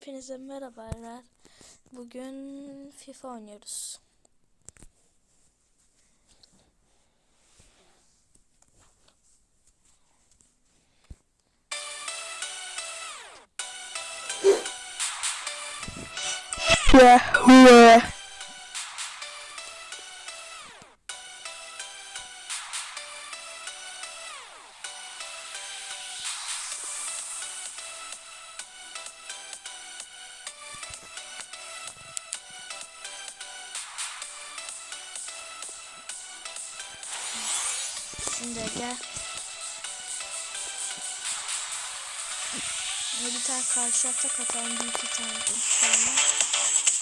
Hepinize merhabalar. Bugün FIFA oynuyoruz. Şimdi gel. Bir tane karşı atak atalım. Bir iki tane. Üç tane.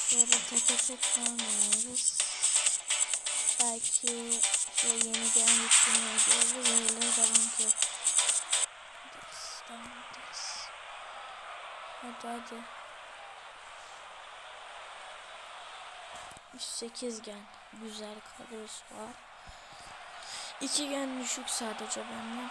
Sonra teke tek kalmıyoruz. Belki şey yeni gelen yetkinler olur. Öyle devam ederiz. Hadi hadi. 108 gen. Güzel kadrosu var. İki gen düşük sadece benden.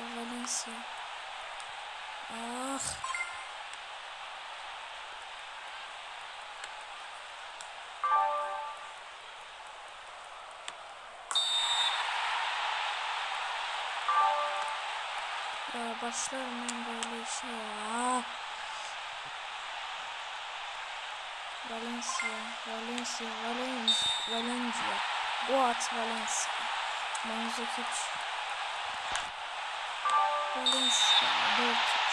Carvajal de Valencia. Ah. Ya başlarım ben böyle işe ya. Valencia, Valencia, Valencia, Valencia, Boat Valencia, Manzukic, Valencia, Dortmund.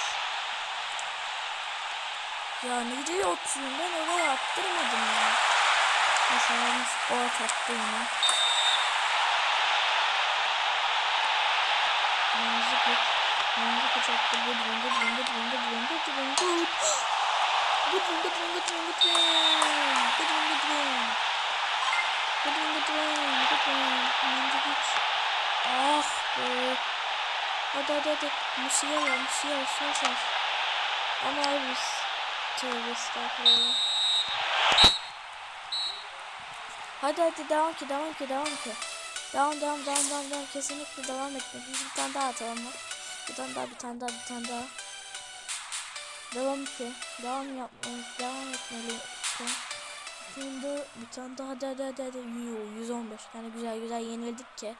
Ya nereye atıyorsun ben oraya attırmadım ya. Mesela Boat attı yine. Manzukic, Manzukic attı, Goodwin, Goodwin, Goodwin, Goodwin, Goodwin, Goodwin. Goodwin, Goodwin, Goodwin, Goodwin. Goodwin, Goodwin. Goodwin, Goodwin, Goodwin. Manzukic. Ah be. Hadi hadi hadi. Musiala, Musiala, sol taraf. Ama biz. Tövbe estağfurullah. Hadi hadi devam ki, devam ki, devam ki. Devam, devam, devam, devam, devam. Kesinlikle devam etmek. Biz bir tane daha atalım mı? Bir tane daha, bir tane daha, bir tane daha. Devam ki. Devam yapmamız, devam etmeli. Şimdi bir tane daha, hadi hadi hadi hadi. Yoo, 115. Yani güzel güzel yenildik ki.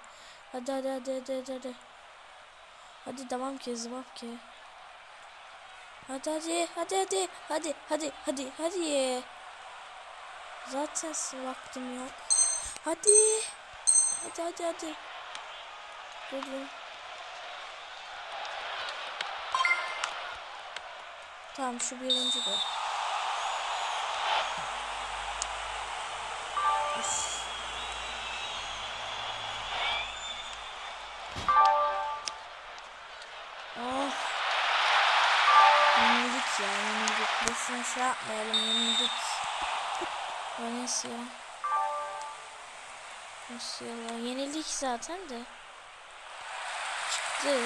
Hadi hadi hadi hadi hadi. hadi. Hadi devam ki zıvap ki. Hadi hadi hadi hadi hadi hadi hadi hadi. Zaten vaktim yok. Hadi. Hadi hadi hadi. Dur Tamam şu birinci gol. Boşuna şey yapmayalım yenildik. Valencia. Musiala. Yenildik zaten de. Çıktı.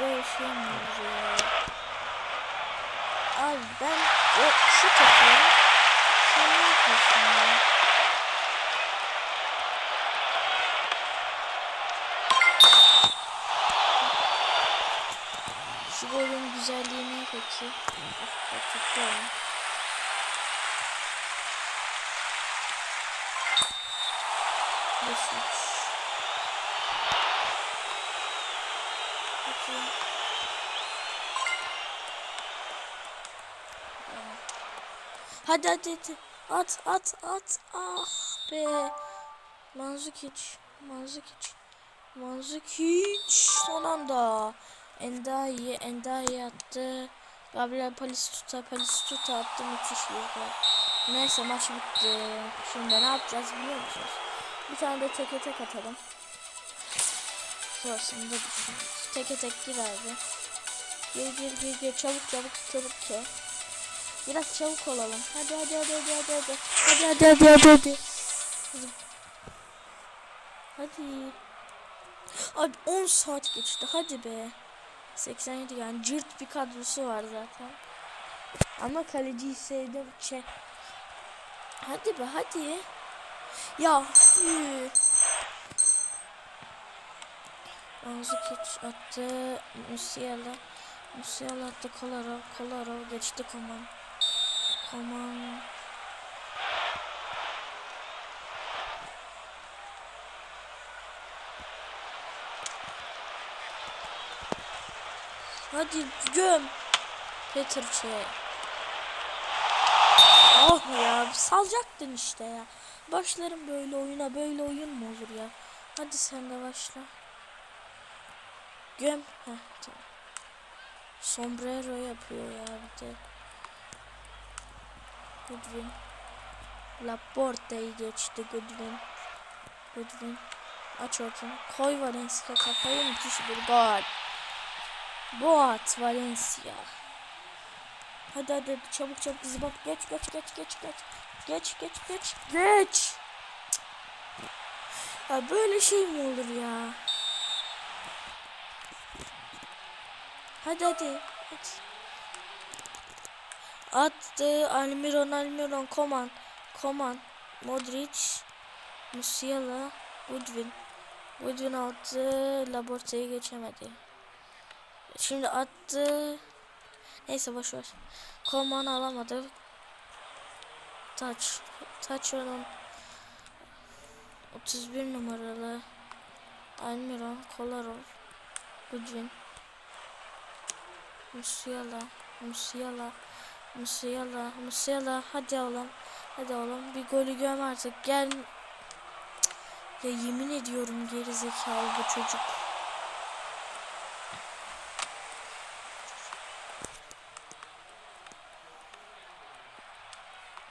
Böyle şey mi ya? Abi ben o şu takıyorum. Sen ne yapıyorsun ya? Şu golün güzelliği ne peki? Bak tuttu onu. Beş. Hadi hadi hadi. At at at. Ah be. Manzukic. Manzukic. Manzukic. Son anda. Endayi. Endayi attı. Gabriel Palistuta. Palistuta attı. Müthiş bir gol. Neyse maç bitti. Şimdi ne yapacağız biliyor musunuz? Bir tane de teke tek atalım. Sonrasında düşünürüz. Teke tek gir abi. Gir gir gir gir çabuk çabuk çabuk ki. Biraz çabuk olalım. Hadi hadi hadi hadi hadi. Hadi hadi hadi hadi hadi. Hadi. Hadi. Abi 10 saat geçti. Hadi be. 87 yani cırt bir kadrosu var zaten. Ama kaleciyi sevdim. Şey. Hadi be hadi. Ya. Hı. Manzukic attı. Musiala. Musiala attı. Kolarov. Kolarov geçti Koman. Koman. Hadi göm. Peter şey. Oh ya salacaktın işte ya. Başlarım böyle oyuna böyle oyun mu olur ya? Hadi sen de başla. Göm. Heh, tamam. Sombrero yapıyor ya bir de. Goodwin. Laporte'yi geçti Goodwin. Goodwin. Aç ortanı. Koy Valencia kafayı müthiş bir gol. Boat Valencia. Hadi hadi çabuk çabuk zıbap geç geç geç geç geç. Geç geç geç geç. Ya böyle şey mi olur ya? Hadi hadi. hadi. Attı Almiron Almiron Koman Koman Modric Musiala Goodwin Goodwin attı Laporte'yi geçemedi. Şimdi attı. Neyse boş ver. Koman alamadı. Taç. Taç onun 31 numaralı Almiron Kolarov Goodwin Musiala Musiala Musiala Musiala hadi oğlum hadi oğlum bir golü göm artık gel ya yemin ediyorum geri zekalı bu çocuk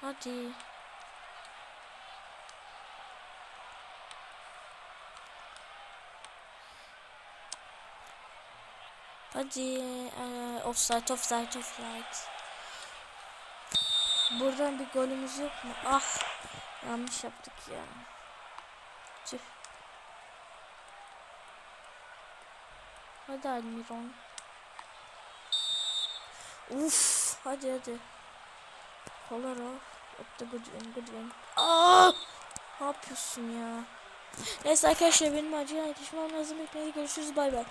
hadi Hadi eee offside offside offside. Buradan bir golümüz yok mu? Ah yanlış yaptık ya. Tüh. Hadi Almiron. Uf hadi hadi. Kolarov. Attı Goodwin Goodwin. Aa! Ne yapıyorsun ya? Neyse arkadaşlar benim acilen yetişmem lazım. Hepinize görüşürüz bay bay.